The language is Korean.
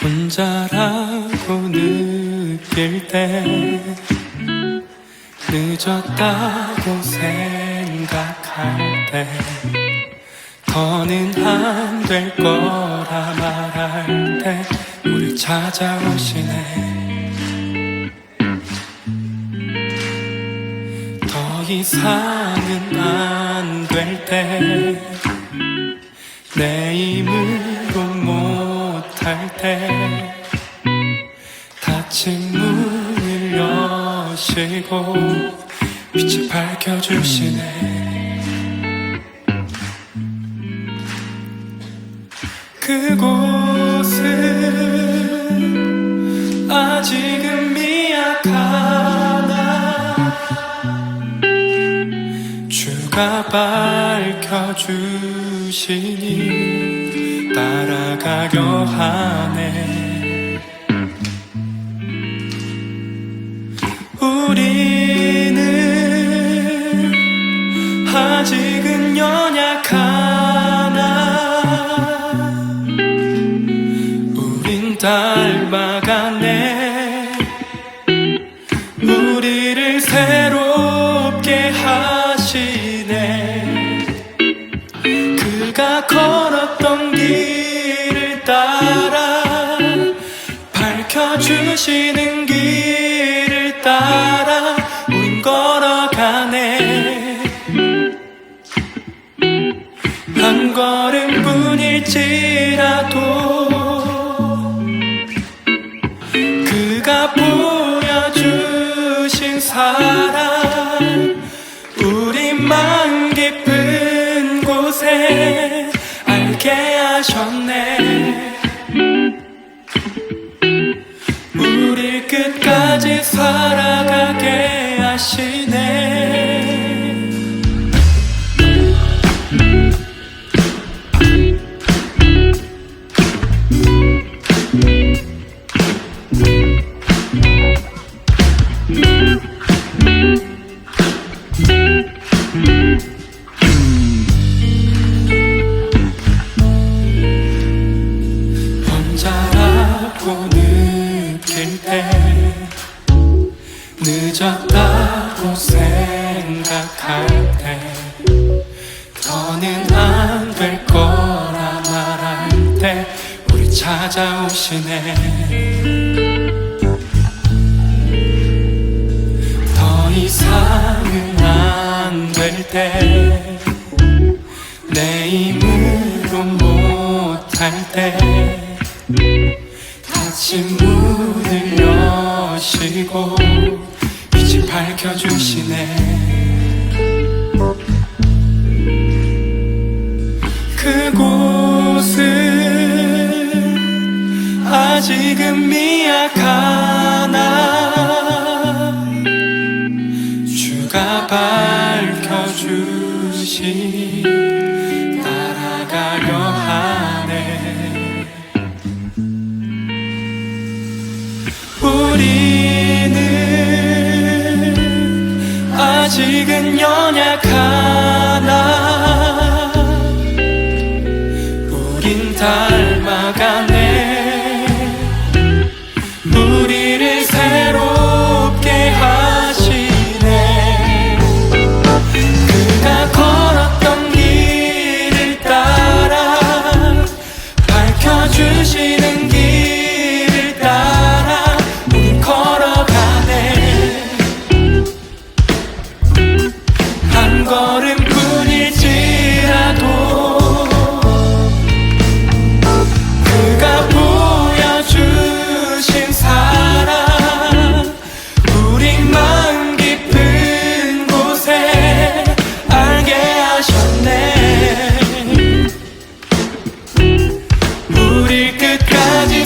혼자라고 느낄 때 늦었다고 생각할 때 더는 안 될 거라 말할 때 우리 찾아오시네. 더 이상은 안 될 때 내 힘으로 못할 때 닫힌 문을 여시고 빛을 밝혀주시네 그곳은 아직은 미약하나 주가 밝혀주시니 따라가려 하네 닮아가네. 우리를 새롭게 하시네. 그가 걸었던 길을 따라 밝혀주시는 길을 따라 우린 걸어가네. 한 걸음뿐일지라도 그가 보여주신 사랑 우리 마음 깊은 곳에 알게 하셨네 늦었다고 생각할 때 더는 안 될 거라 말할 때 우리 찾아오시네. 더 이상은 안 될 때 내 힘으로 못할 때 닫힌 문을 여시고 빛을 밝혀주시네. 그곳은 아직은 미약하나. 주가 밝혀주시 우리는 아직은 연약하나? 우린 닮아간 걸음뿐일지라도 그가 보여주신 사랑 우린 마음 깊은 곳에 알게 하셨네. 우리 끝까지